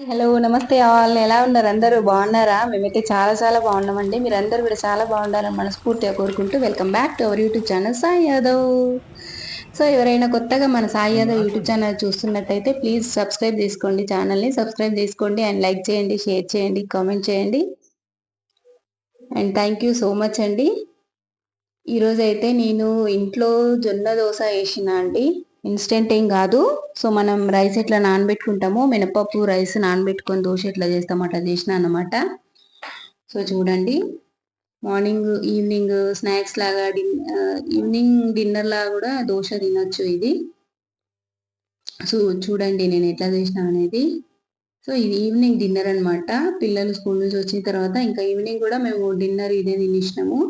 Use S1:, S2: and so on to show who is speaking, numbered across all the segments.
S1: Hello నమస్తే వాళ్ళు ఎలా ఉన్నారు అందరూ? బాగున్నారా? మేమైతే చాలా చాలా బాగున్నామండి. మీరు అందరూ కూడా చాలా బాగుండాలని మనస్ఫూర్తిగా కోరుకుంటూ welcome back to our YouTube channel Sai Yadav. So ఎవరైనా కొత్తగా మన సాయి యాదవ్ యూట్యూబ్ ఛానల్ చూస్తున్నట్టయితే ప్లీజ్ సబ్స్క్రైబ్ చేసుకోండి ఛానల్ని. సబ్స్క్రైబ్ చేసుకోండి అండ్ లైక్ చేయండి షేర్ చేయండి కామెంట్ చేయండి. And thank you so much అండి. ఈరోజైతే నేను ఇంట్లో జొన్న దోశ వేసిన అండి. ఇన్స్టెంట్ ఏం కాదు. సో మనం రైస్ ఎట్లా నానబెట్టుకుంటామో మినపప్పు రైస్ నానబెట్టుకొని దోశ ఎట్లా చేస్తాం అట్లా చేసిన అనమాట సో చూడండి. మార్నింగ్ ఈవినింగ్ స్నాక్స్ లాగా ఈవినింగ్ డిన్నర్ లాగా కూడా దోశ తినొచ్చు ఇది. సో చూడండి నేను ఎట్లా చేసిన అనేది. సో ఇది ఈవినింగ్ డిన్నర్ అనమాట పిల్లలు స్కూల్ నుంచి వచ్చిన తర్వాత ఇంకా ఈవినింగ్ కూడా మేము డిన్నర్ ఇదే తినేసినాము.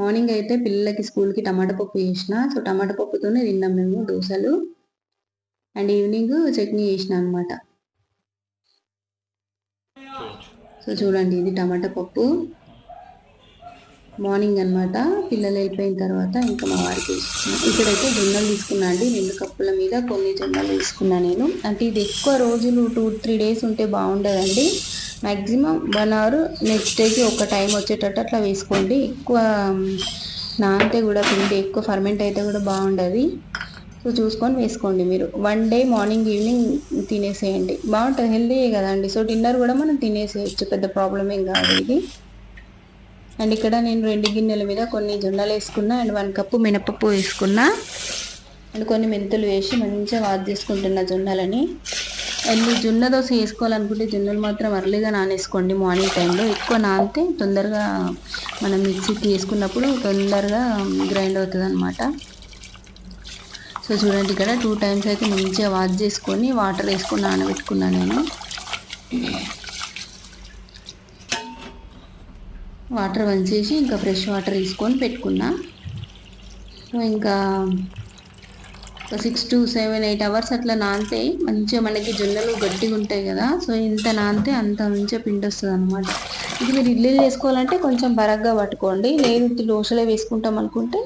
S1: మార్నింగ్ అయితే పిల్లలకి స్కూల్కి టమాటా పప్పు చేసిన. సో టమాటా పప్పుతోనే తిన్నాం మేము దోశలు. అండ్ ఈవినింగ్ చట్నీ చేసిన అనమాట సో చూడండి ఇది టమాటా పప్పు. మార్నింగ్ అనమాట పిల్లలు వెళ్ళిపోయిన తర్వాత ఇంకా మా వారికి ఇస్తున్నాను ఇక్కడైతే జొన్నలు తీసుకున్నా అండి. రెండు కప్పుల మీద కొన్ని జొన్నలు తీసుకున్నా నేను. అంటే ఇది ఎక్కువ రోజులు టూ త్రీ డేస్ ఉంటే బాగుండదండి. మ్యాక్సిమం వన్ అవర్ నెక్స్ట్ డేకి ఒక టైం వచ్చేటట్టు అట్లా వేసుకోండి. ఎక్కువ నానితే కూడా పిండి ఎక్కువ ఫర్మెంట్ అయితే కూడా బాగుండదు. సో చూసుకొని వేసుకోండి మీరు. వన్ డే మార్నింగ్ ఈవినింగ్ తినేసేయండి. బాగుంటుంది హెల్దీ కదండి. సో డిన్నర్ కూడా మనం తినేసేయచ్చు పెద్ద ప్రాబ్లం ఏం కాదు ఇది. అండ్ ఇక్కడ నేను రెండు గిన్నెల మీద కొన్ని జొన్నలు వేసుకున్నా అండ్ వన్ కప్పు మినపప్పు వేసుకున్నా. అండ్ కొన్ని మెంతులు వేసి మంచిగా వాద్ చేసుకుంటున్న జొన్నలని. అండ్ జొన్న దోశ వేసుకోవాలనుకుంటే జొన్నలు మాత్రం అర్లీగా నానేసుకోండి మార్నింగ్ టైంలో. ఎక్కువ నానితే తొందరగా మనం మిక్సీకి వేసుకున్నప్పుడు తొందరగా గ్రైండ్ అవుతుంది అనమాట సో చూడండి ఇక్కడ టూ టైమ్స్ అయితే మంచిగా వాష్ చేసుకొని వాటర్ వేసుకొని నానబెట్టుకున్నాను నేను. వాటర్ వంచేసి ఇంకా ఫ్రెష్ వాటర్ తీసుకొని పెట్టుకున్నా. సో ఇంకా six to seven eight hours అట్లా నానితే మంచిగా మనకి జొన్నలు గట్టిగా ఉంటాయి కదా సో ఇంత నానితే అంత మంచిగా పిండి వస్తుంది అనమాట ఇది మీరు ఇడ్లీలు వేసుకోవాలంటే కొంచెం బరగ్గా పట్టుకోండి. లేదు దోశలే వేసుకుంటాం అనుకుంటే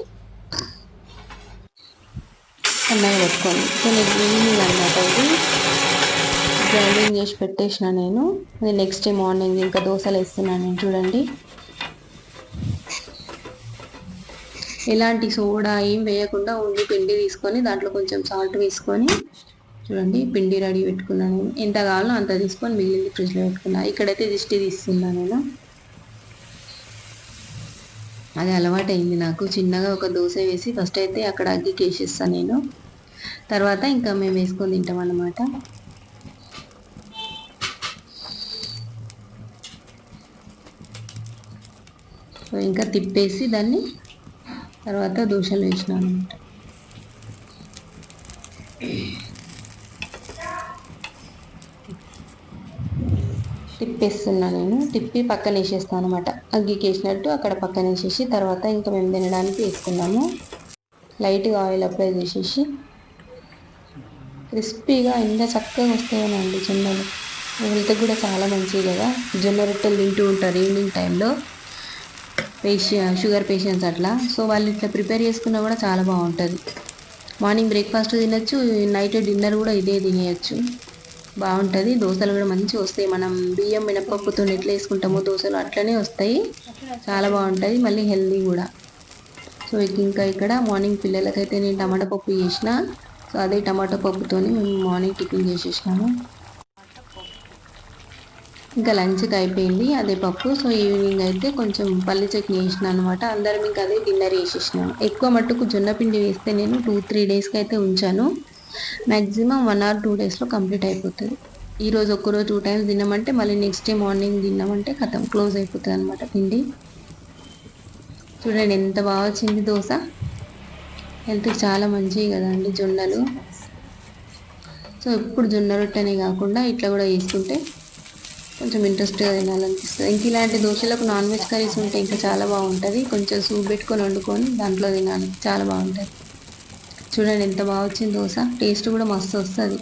S1: అన్నగా పెట్టుకోండి. సో నేను ఈవినింగ్ అనమాట ఇది గ్రైండింగ్ చేసి పెట్టేసిన నేను. అది నెక్స్ట్ డే మార్నింగ్ ఇంకా దోశలు వేస్తున్నాను నేను చూడండి. ఎలాంటి సోడా ఏం వేయకుండా ఉండి పిండి తీసుకొని దాంట్లో కొంచెం సాల్ట్ వేసుకొని చూడండి పిండి రెడీ పెట్టుకున్నాను. ఎంత కావాలో అంత తీసుకొని మిగిలింది ఫ్రిడ్జ్లో పెట్టుకున్నా. ఇక్కడైతే దిష్టి తీస్తున్నా నేను. అది అలవాటైంది నాకు. చిన్నగా ఒక దోశ వేసి ఫస్ట్ అయితే అక్కడ అగ్గికేసిస్తాను నేను. తర్వాత ఇంకా మేము వేసుకొని తింటాం అన్నమాట. ఇంకా తిప్పేసి దాన్ని తర్వాత దోశలు వేసినాను అనమాట తిప్పేస్తున్నాను నేను. తిప్పి పక్కన వేసేస్తాను అనమాట అగ్గికి వేసినట్టు అక్కడ పక్కన వేసేసి తర్వాత ఇంకా మేము తినడానికి వేసుకున్నాము. లైట్గా ఆయిల్ అప్లై చేసేసి. క్రిస్పీగా ఎంత చక్కగా వస్తాయనండి జొన్నలు. హెల్త్ కూడా చాలా మంచిది కదా. జొన్న రొట్టెలు తింటూ ఉంటారు ఈవినింగ్ టైంలో. పేషియన్ షుగర్ పేషెంట్స్ అట్లా. సో వాళ్ళు ఇట్లా ప్రిపేర్ చేసుకున్నా కూడా చాలా బాగుంటుంది. మార్నింగ్ బ్రేక్ఫాస్ట్ తినచ్చు నైట్ డిన్నర్ కూడా ఇదే తినేయచ్చు. బాగుంటుంది. దోశలు కూడా మంచిగా వస్తాయి. మనం బియ్యం మినపప్పుతో ఎట్లా వేసుకుంటామో. దోశలు అట్లనే వస్తాయి. చాలా బాగుంటుంది. మళ్ళీ హెల్దీ కూడా. సో ఇంకా ఇక్కడ మార్నింగ్ పిల్లలకైతే నేను టమాటా పప్పు చేసిన. సో అదే టమాటా పప్పుతోని మేము మార్నింగ్ టిఫిన్ చేసేసినాము. ఇంకా లంచ్కి అయిపోయింది. అదే పప్పు. సో ఈవినింగ్ అయితే కొంచెం పల్లి చట్నీ వేసిన అనమాట అందరం ఇంకా అదే డిన్నర్ వేసేసినాను ఎక్కువ మట్టుకు జొన్న పిండి వేస్తే నేను టూ త్రీ డేస్కి అయితే ఉంచాను. మ్యాక్సిమం వన్ ఆర్ టూ డేస్లో కంప్లీట్ అయిపోతుంది. ఈరోజు ఒక్కరోజు టూ టైమ్స్ తిన్నామంటే మళ్ళీ నెక్స్ట్ డే మార్నింగ్ తిన్నామంటే కథం క్లోజ్ అయిపోతుంది అనమాట పిండి. చూడండి ఎంత బాగా వచ్చింది దోశ. హెల్త్కి చాలా మంచివి కదండి జొన్నలు. సో ఎప్పుడు జొన్న రొట్టెనే కాకుండా ఇట్లా కూడా వేసుకుంటే కొంచెం ఇంట్రెస్ట్గా తినాలనిపిస్తుంది. ఇంక ఇలాంటి దోశలకు నాన్ వెజ్ కర్రీస్ ఉంటే ఇంకా చాలా బాగుంటుంది. కొంచెం సూప్ పెట్టుకొని వండుకొని దాంట్లో తినాలి. చాలా బాగుంటుంది. చూడండి ఎంత బాగా వచ్చింది దోశ. టేస్ట్ కూడా మస్తు వస్తుంది.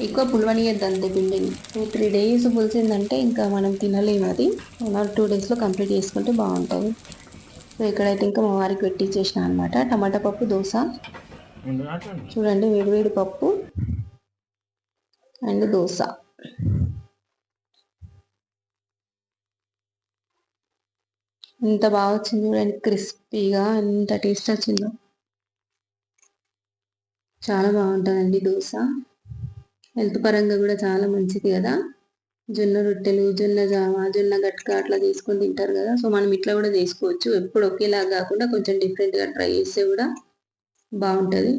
S1: ఎక్కువ పులవనియద్దు అంతే పిండిని. టూ త్రీ డేస్ పులిసిందంటే ఇంకా మనం తినలేము అది. వన్ ఆర్ టూ డేస్లో కంప్లీట్ చేసుకుంటే బాగుంటుంది. సో ఇక్కడైతే ఇంకా మా వారికి పెట్టించేసిన అనమాట టమాటా పప్పు దోశ. చూడండి వేడివేడి పప్పు. అండ్ దోశ. ఎంత బాగా వచ్చింది చూడండి క్రిస్పీగా ఎంత టేస్ట్ వచ్చిందో. చాలా బాగుంటుందండి దోశ. హెల్త్ పరంగా కూడా చాలా మంచిది కదా. జొన్న రొట్టెలు జొన్న జామ జొన్న గట్క అట్లా తీసుకొని తింటారు కదా. సో మనం ఇట్లా కూడా చేసుకోవచ్చు. ఎప్పుడు ఒకేలాగా కాకుండా కొంచెం డిఫరెంట్గా ట్రై చేస్తే కూడా బాగుంటుంది.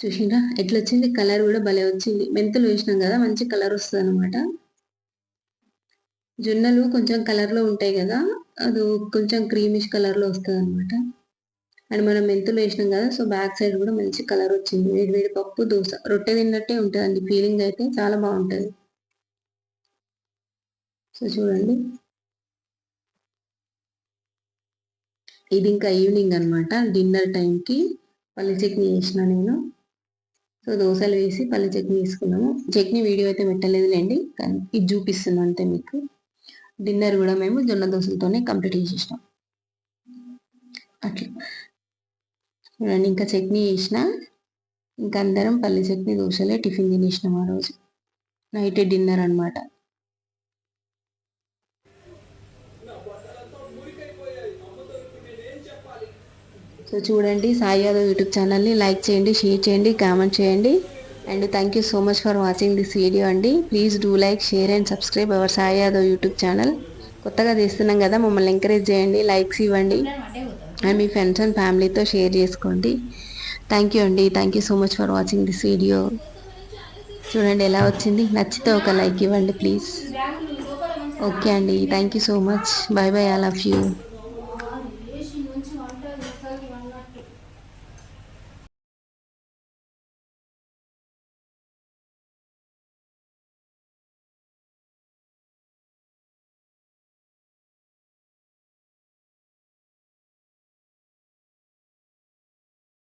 S1: చూసిండ్రా ఎట్లా వచ్చింది కలర్ కూడా భలే వచ్చింది. మెంతులు వేసినాం కదా మంచి కలర్ వస్తుంది అనమాట జొన్నలు కొంచెం కలర్లో ఉంటాయి కదా అది కొంచెం క్రీమిష్ కలర్లో వస్తుంది అనమాట అండ్ మనం మెంతులు వేసినాం కదా సో బ్యాక్ సైడ్ కూడా మంచి కలర్ వచ్చింది. వేడి వేడి పప్పు దోశ రొట్టె తిన్నట్టే ఉంటుందండి ఫీలింగ్ అయితే చాలా బాగుంటుంది. సో చూడండి. ఇది ఇంకా ఈవినింగ్ అనమాట డిన్నర్ టైంకి పల్లి చట్నీ చేసిన నేను. సో దోశలు వేసి పల్లి చట్నీ తీసుకున్నాము. చట్నీ వీడియో అయితే పెట్టలేదులేండి కానీ ఇది చూపిస్తుంది అంతే మీకు. డిన్నర్ కూడా మేము జొన్న దోశలతోనే కంప్లీట్ చేసేసినాం. అట్లా. చూడండి ఇంకా చట్నీ చేసిన ఇంకా అందరం పల్లి చట్నీ దోశలే టిఫిన్ తినేసినాం ఆ రోజు. నైట్ డిన్నర్ అనమాట సో చూడండి సాయి యాదవ్ యూట్యూబ్ ఛానల్ని లైక్ చేయండి షేర్ చేయండి కామెంట్ చేయండి. And thank you so much for watching this video అండి. Please do like share and subscribe our Sai Yadav YouTube channel కొత్తగా తీస్తున్నాం కదా మమ్మల్ని ఎంకరేజ్ చేయండి లైక్స్ ఇవ్వండి. అండ్ మీ ఫ్రెండ్స్ అండ్ ఫ్యామిలీతో షేర్ చేసుకోండి. థ్యాంక్ యూ అండి. Thank you so much for watching this video చూడండి ఎలా వచ్చింది. నచ్చితే ఒక లైక్ ఇవ్వండి ప్లీజ్ ఓకే అండి. Thank you so much bye bye I love you